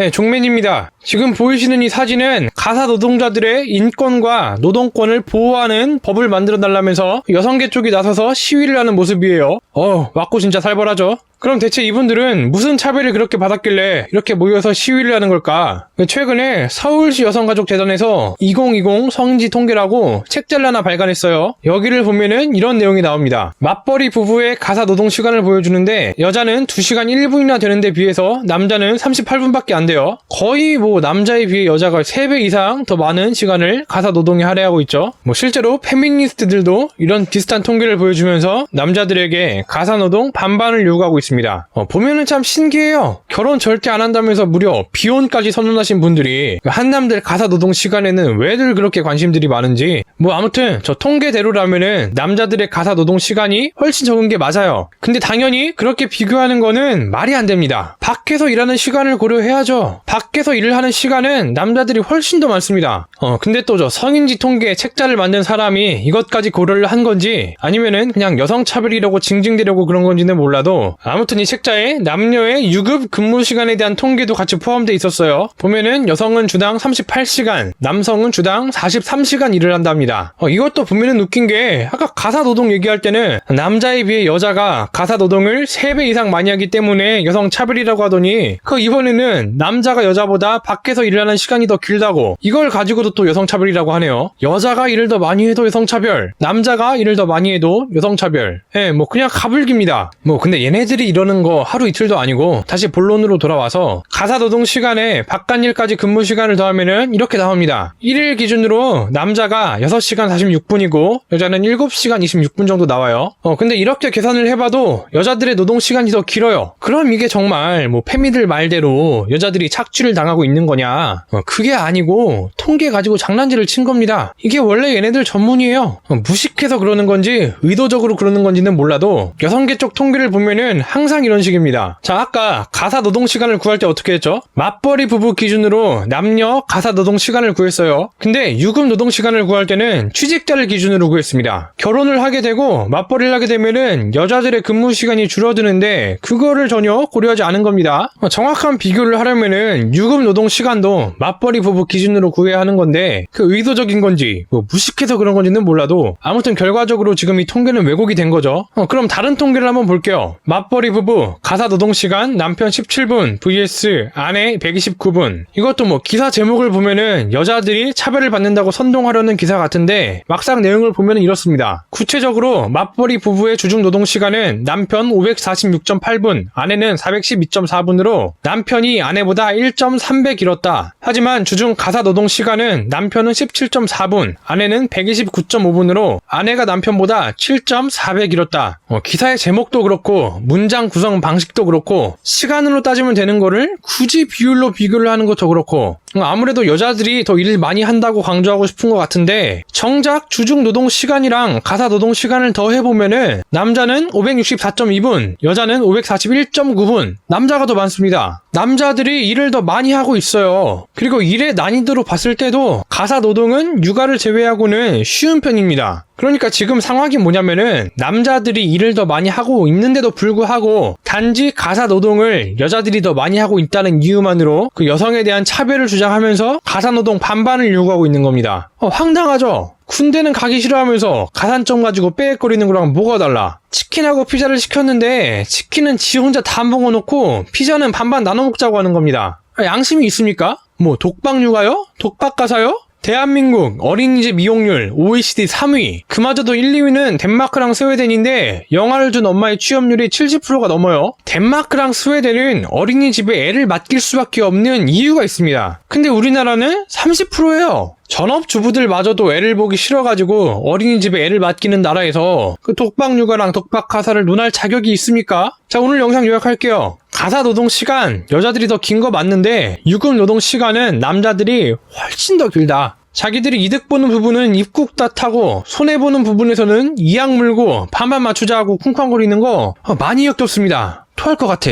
네, 종맨입니다. 지금 보이시는 이 사진은 가사 노동자들의 인권과 노동권을 보호하는 법을 만들어 달라면서 여성계 쪽이 나서서 시위를 하는 모습이에요. 어, 맞고 진짜 살벌하죠? 그럼 대체 이분들은 무슨 차별을 그렇게 받았길래 이렇게 모여서 시위를 하는 걸까? 최근에 서울시 여성가족재단에서 2020 성인지 통계라고 책자를 하나 발간했어요. 여기를 보면은 이런 내용이 나옵니다. 맞벌이 부부의 가사 노동 시간을 보여주는데 여자는 2시간 1분이나 되는데 비해서 남자는 38분밖에 안 돼요. 거의 뭐 남자에 비해 여자가 3배 이상 더 많은 시간을 가사 노동에 할애하고 있죠. 뭐 실제로 페미니스트들도 이런 비슷한 통계를 보여주면서 남자들에게 가사 노동 반반을 요구하고 있습니다. 어, 보면은 참 신기해요. 결혼 절대 안 한다면서 무려 비혼까지 선언하신 분들이 한남들 가사 노동 시간에는 왜들 그렇게 관심들이 많은지 뭐 아무튼 저 통계대로라면은 남자들의 가사 노동 시간이 훨씬 적은 게 맞아요. 근데 당연히 그렇게 비교하는 거는 말이 안 됩니다. 밖에서 일하는 시간을 고려해야죠. 밖에서 일을 하는 시간은 남자들이 훨씬 더 많습니다. 어 근데 또 저 성인지 통계 책자를 만든 사람이 이것까지 고려를 한 건지 아니면은 그냥 여성 차별이라고 징징 대려고 그런 건지는 몰라도 아무튼 이 책자에 남녀의 유급 근무 시간에 대한 통계도 같이 포함되어 있었어요. 보면은 여성은 주당 38시간, 남성은 주당 43시간 일을 한답니다. 어, 이것도 보면은 웃긴 게 아까 가사 노동 얘기할 때는 남자에 비해 여자가 가사 노동을 3배 이상 많이 하기 때문에 여성 차별이라고 하더니 그 이번에는 남자가 여자보다 밖에서 일을 하는 시간이 더 길다고 이걸 가지고도 또 여성 차별이라고 하네요. 여자가 일을 더 많이 해도 여성 차별, 남자가 일을 더 많이 해도 여성 차별. 예, 뭐 그냥 가불기입니다. 뭐 근데 얘네들이 이러는 거 하루 이틀도 아니고 다시 본론으로 돌아와서 가사 노동 시간에 바깥일까지 근무 시간을 더하면은 이렇게 나옵니다. 1일 기준으로 남자가 6시간 46분이고 여자는 7시간 26분 정도 나와요. 어 근데 이렇게 계산을 해봐도 여자들의 노동 시간이 더 길어요. 그럼 이게 정말 뭐 페미들 말대로 여자들이 착취를 당하고 있는 거냐? 어, 그게 아니고 통계 가지고 장난질을 친 겁니다. 이게 원래 얘네들 전문이에요. 어, 무식해서 그러는 건지 의도적으로 그러는 건지는 몰라도 여성계 쪽 통계를 보면은 항상 이런 식입니다. 자, 아까 가사 노동 시간을 구할 때 어떻게 했죠? 맞벌이 부부 기준으로 남녀 가사 노동 시간을 구했어요. 근데 유급 노동 시간을 구할 때는 취직자를 기준으로 구했습니다. 결혼을 하게 되고 맞벌이를 하게 되면은 여자들의 근무 시간이 줄어드는데 그거를 전혀 고려하지 않은 겁니다. 어, 정확한 비교를 하려면은 유급 노동 시간도 맞벌이 부부 기준으로 구해야 하는 건데 그 의도적인 건지 뭐 무식해서 그런 건지는 몰라도 아무튼 결과적으로 지금 이 통계는 왜곡이 된 거죠. 어, 그럼 다른 통계를 한번 볼게요. 맞벌이 부부 가사 노동 시간 남편 17분 vs 아내 129분. 이것도 뭐 기사 제목을 보면은 여자들이 차별을 받는다고 선동하려는 기사 같은데 막상 내용을 보면은 이렇습니다. 구체적으로 맞벌이 부부의 주중 노동 시간은 남편 546.8분, 아내는 412.4분으로 남편이 아내보다 1.3배 길었다. 하지만 주중 가사 노동 시간은 남편은 17.4분, 아내는 129.5분으로 아내가 남편보다 7.4배 길었다. 어, 기사의 제목도 그렇고 문장 구성 방식도 그렇고 시간으로 따지면 되는 거를 굳이 비율로 비교를 하는 것도 그렇고 어, 아무래도 여자들이 더 일을 많이 한다고 강조하고 싶은 것 같은데 정작 주중 노동 시간이랑 가사 노동 시간을 더 해보면은 남자는 564.2분, 여자는 541.9분, 남자가 더 많습니다. 남자들이 일을 더 많이 하고 있어요. 그리고 일의 난이도로 봤을 때도 가사 노동은 육아를 제외하고는 쉬운 편입니다. 그러니까 지금 상황이 뭐냐면은 남자들이 일을 더 많이 하고 있는데도 불구하고 단지 가사 노동을 여자들이 더 많이 하고 있다는 이유만으로 그 여성에 대한 차별을 주장하면서 가사 노동 반반을 요구하고 있는 겁니다. 어, 황당하죠? 군대는 가기 싫어하면서 가산점 가지고 빽거리는 거랑 뭐가 달라? 치킨하고 피자를 시켰는데 치킨은 지 혼자 다 먹어 놓고 피자는 반반 나눠 먹자고 하는 겁니다. 아, 양심이 있습니까? 뭐 독박 육아요? 독박 가사요? 대한민국 어린이집 이용률 OECD 3위. 그마저도 1, 2위는 덴마크랑 스웨덴인데 영아를 둔 엄마의 취업률이 70%가 넘어요. 덴마크랑 스웨덴은 어린이집에 애를 맡길 수밖에 없는 이유가 있습니다. 근데 우리나라는 30%예요. 전업주부들마저도 애를 보기 싫어가지고 어린이집에 애를 맡기는 나라에서 그 독박 육아랑 독박 가사를 논할 자격이 있습니까? 자 오늘 영상 요약할게요. 가사 노동 시간 여자들이 더 긴 거 맞는데 유급 노동 시간은 남자들이 훨씬 더 길다. 자기들이 이득 보는 부분은 입국 탓하고 손해 보는 부분에서는 이악 물고 반반 맞추자 하고 쿵쾅거리는 거 어, 많이 역겹습니다. 토할 것 같아.